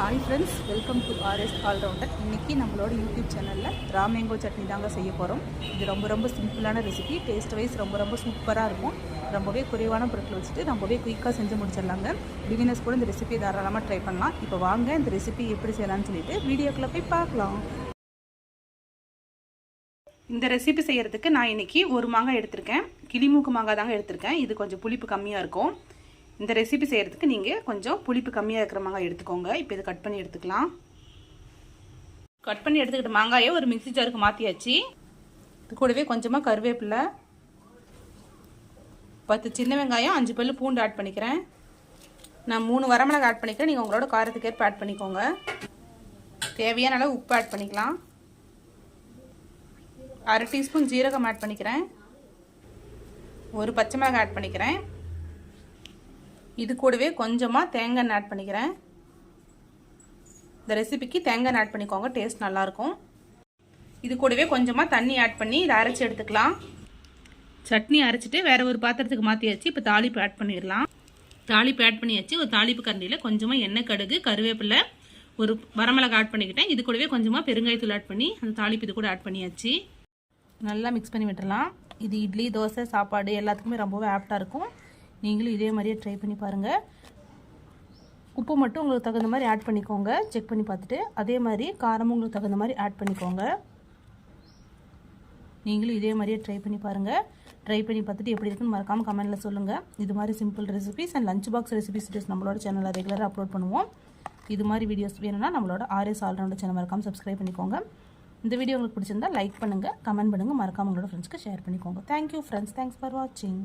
Hi friends welcome to RS allrounder இன்றைக்கி நம்மளோட YouTube சேனலில் ராமேங்கோ சட்னி தாங்க செய்ய போகிறோம் இது ரொம்ப ரொம்ப சிம்பிளான ரெசிபி டேஸ்ட் வைஸ் ரொம்ப ரொம்ப சூப்பராக இருக்கும். ரொம்பவே குறைவான பொருட்கள் வச்சுட்டு ரொம்பவே குயிக்காக செஞ்சு முடிச்சிடலாங்க. பிகினர்ஸ் கூட இந்த ரெசிபி தாராளமாக ட்ரை பண்ணலாம். இப்போ வாங்க இந்த ரெசிபி எப்படி செய்யலாம்னு சொல்லிட்டு வீடியோக்குள்ளே போய் பார்க்கலாம். இந்த ரெசிபி செய்கிறதுக்கு நான் இன்றைக்கி ஒரு மாங்காய் எடுத்திருக்கேன். கிளிமூக்கு மாங்காய் தாங்க எடுத்திருக்கேன். இது கொஞ்சம் புளிப்பு கம்மியாக இருக்கும். இந்த ரெசிபி செய்கிறதுக்கு நீங்கள் கொஞ்சம் புளிப்பு கம்மியாக இருக்கிற மாங்காய் எடுத்துக்கோங்க. இப்போ இதை கட் பண்ணி எடுத்துக்கலாம். கட் பண்ணி எடுத்துக்கிட்ட மாங்காயை ஒரு மிக்சி ஜாருக்கு மாற்றியாச்சு இது கூடவே கொஞ்சமாக கருவேப்பிலை பத்து சின்ன வெங்காயம் அஞ்சு பல்லு பூண்டு ஆட் பண்ணிக்கிறேன். நான் மூணு வரமிளகா ஆட் பண்ணிக்கிறேன். நீங்கள் உங்களோட காரத்துக்கு ஏற்ப ஆட் பண்ணிக்கோங்க. தேவையான அளவு உப்பு ஆட் பண்ணிக்கலாம். அரை டீஸ்பூன் ஜீரகம் ஆட் பண்ணிக்கிறேன். ஒரு பச்சை மிளகாய் ஆட் பண்ணிக்கிறேன். இது கூடவே கொஞ்சமாக தேங்காய் எண்ணெய் ஆட் பண்ணிக்கிறேன். இந்த ரெசிபிக்கு தேங்காய் எண்ணெய் ஆட் பண்ணிக்கோங்க டேஸ்ட் நல்லாயிருக்கும். இது கூடவே கொஞ்சமாக தண்ணி ஆட் பண்ணி இதை அரைச்சி எடுத்துக்கலாம். சட்னி அரைச்சிட்டு வேற ஒரு பாத்திரத்துக்கு மாற்றியாச்சு இப்போ தாளிப்பு ஆட் பண்ணிடலாம். தாளிப்பு ஆட் பண்ணியாச்சு ஒரு தாளிப்பு கரண்டியில் கொஞ்சமாக எண்ணெய் கடுகு கருவேப்பிலை ஒரு வரமிளகா ஆட் பண்ணிக்கிட்டேன். இது கூடவே கொஞ்சமாக பெருங்காயத்தூள் ஆட் பண்ணி அந்த தாளிப்பு இது கூட ஆட் பண்ணியாச்சு. நல்லா மிக்ஸ் பண்ணி விட்டுடலாம். இது இட்லி தோசை சாப்பாடு எல்லாத்துக்குமே ரொம்பவே ஆப்டாக இருக்கும். நீங்களும் இதே மாதிரியே ட்ரை பண்ணி பாருங்கள் உப்பு மட்டும் உங்களுக்கு தகுந்த மாதிரி ஆட் பண்ணிக்கோங்க. செக் பண்ணி பார்த்துட்டு அதே மாதிரி காரமும் உங்களுக்கு தகுந்த மாதிரி ஆட் பண்ணிக்கோங்க. நீங்களும் இதே மாதிரியே ட்ரை பண்ணி பாருங்கள் ட்ரை பண்ணி பார்த்துட்டு எப்படி இருக்குன்னு மறக்காமல் கமெண்ட்டில் சொல்லுங்கள் இது மாதிரி simple recipes and lunch box recipes videos நம்மளோட சேனலில் ரெகுலராக அப்லோட் பண்ணுவோம். இது மாதிரி வீடியோஸ் வேணும்னா நம்மளோட ஆர்எஸ் ஆல்ரவுண்டர் சேனல் மறக்காமல் சப்ஸ்கிரைப் பண்ணிக்கோங்க. இந்த வீடியோ உங்களுக்கு பிடிச்சிருந்தா லைக் பண்ணுங்கள் கமெண்ட் பண்ணுங்கள் மறக்காமல் உங்களோட ஃப்ரெண்ட்ஸ்க்கு ஷேர் பண்ணிக்கோங்க. தேங்க்யூ ஃப்ரெண்ட்ஸ் தேங்க்ஸ் ஃபார் வாட்சிங்